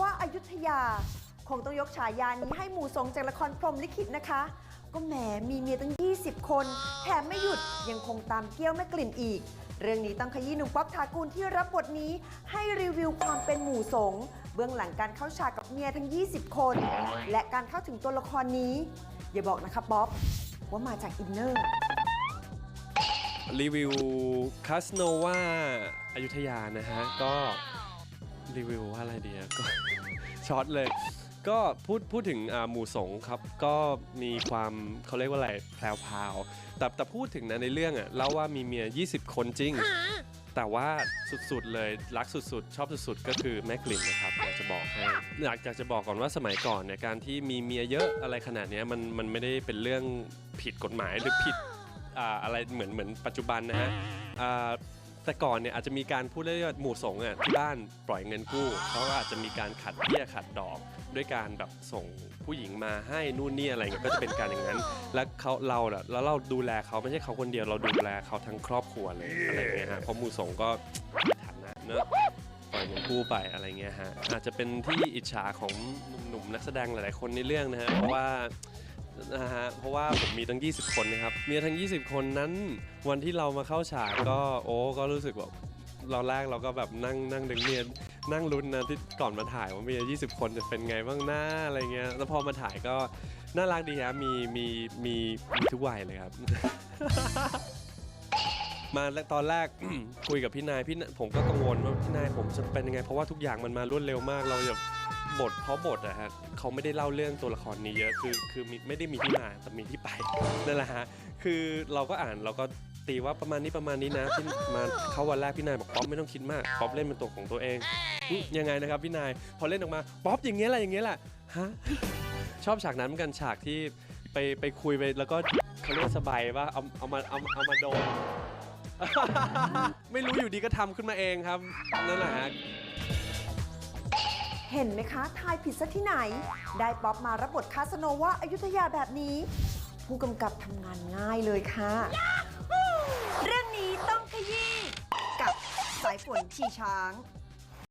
ว่าอายุทยา คงต้องยกฉายานี้ให้หมู่สงจากละครพรหมลิขิตนะคะ ก็แหมมีเมียตั้ง 20 คน แถมไม่หยุดยังคงตามเกี้ยวแม่กลิ่นอีก เรื่องนี้ต้องขยี้หนุ่มป๊อปทากูลที่รับบทนี้ให้รีวิวความเป็นหมู่สงเบื้องหลังการเข้าฉากกับเมียทั้ง 20 คน และการเข้าถึงตัวละครนี้ อย่าบอกนะคะป๊อปว่ามาจากอินเนอร์รีวิวคาสโนวาอายุทยานะฮะ ก็ รีวิวว่าอะไรดีอะก็ ช็อตเลย ก็พูดพูดถึงอ่าหมู่สงครับ ก็มีความเขาเรียกว่าอะไรแพรวพราวแต่แต่พูดถึงนะในเรื่องอะเล่าว่ามีเมีย 20 คนจริง แต่ว่าสุดๆเลยรักสุดๆ ชอบสุดๆ ก็คือแม่กลิ่นนะครับอยากจะบอกให้อยากอยากจะบอกก่อนว่าสมัยก่อนเนี่ยการที่มีเมียเยอะอะไรขนาดเนี้ยมันมันไม่ได้เป็นเรื่องผิดกฎหมายหรือผิดอ่าอะไรเหมือนเหมือนปัจจุบันนะฮะอ่า แต่ก่อนเนี่ยอาจจะมีการพูดเรื่องหมู่สงฆ์อะที่บ้านปล่อยเงินกู้เขาก็อาจจะมีการขัดเบี้ยขัดดอก ด้วยการแบบส่งผู้หญิงมาให้นู่นนี่อะไรเงี้ยก็จะเป็นการอย่างนั้น แล้วเขาเราอะแล้วเราดูแลเขาไม่ใช่เขาคนเดียวเราดูแลเขาทั้งครอบครัวเลยอะไรเงี้ยฮะเพราะหมู่สงฆ์ก็ฐานะเนอะปล่อยเงินกู้ไปอะไรเงี้ยฮะอาจจะเป็นที่อิจฉาของหนุ่มๆนักแสดงหลายๆคนในเรื่องนะฮะเพราะว่า นะฮะเพราะว่าผมมีตั้ง 20 คนนะครับมีทั้ง 20 คนนั้น วันที่เรามาเข้าฉากก็โอ้ก็รู้สึกแบบเราแรกเราก็แบบนั่งนั่งดึงเมียนั่งลุ้นนะที่ก่อนมาถ่ายว่ามี 20 คนจะเป็นไงบ้างหน้าอะไรเงี้ยแล้วพอมาถ่ายก็น่ารักดีครับมีมีมีมีทุกวัยเลยครับ มาแล้วตอนแรก คุยกับพี่นายพี่ผมก็กังวลว่าพี่นายผมจะเป็นยังไง เพราะว่าทุกอย่างมันมารวดเร็วมากเราจะบ ทเพราะบทอะฮะเขาไม่ได้เล่าเรื่องตัวละครนี้เยอะคือคือมีไม่ได้มีที่มาแต่มีที่ไปนั่นแหละฮะคือเราก็อ่านเราก็ตีว่าประมาณนี้ประมาณนี้นะพี่มาเข้าวันแรกพี่นายบอกป๊อปไม่ต้องคิดมากป๊อปเล่นเป็นตัวของตัวเองยังไงนะครับพี่นายพอเล่นออกมาป๊อปอย่างเงี้ยแหละอย่างเงี้ยแหละฮะชอบฉากนั้นเหมือนกันฉากที่ไปไปคุยไปแล้วก็เขาเรียกว่าสบายว่าเอาเอามาเอาเอามาโดนไม่รู้อยู่ดีก็ทำขึ้นมาเองครับนั่นแหละฮะ เห็นไหมคะทายผิดซะที่ไหน ได้ป๊อปมารับบทคาสโนวาอายุทยาแบบนี้ ผู้กำกับทำงานง่ายเลยค่ะ เรื่องนี้ต้องขยี้กับสายฝนชีช้าง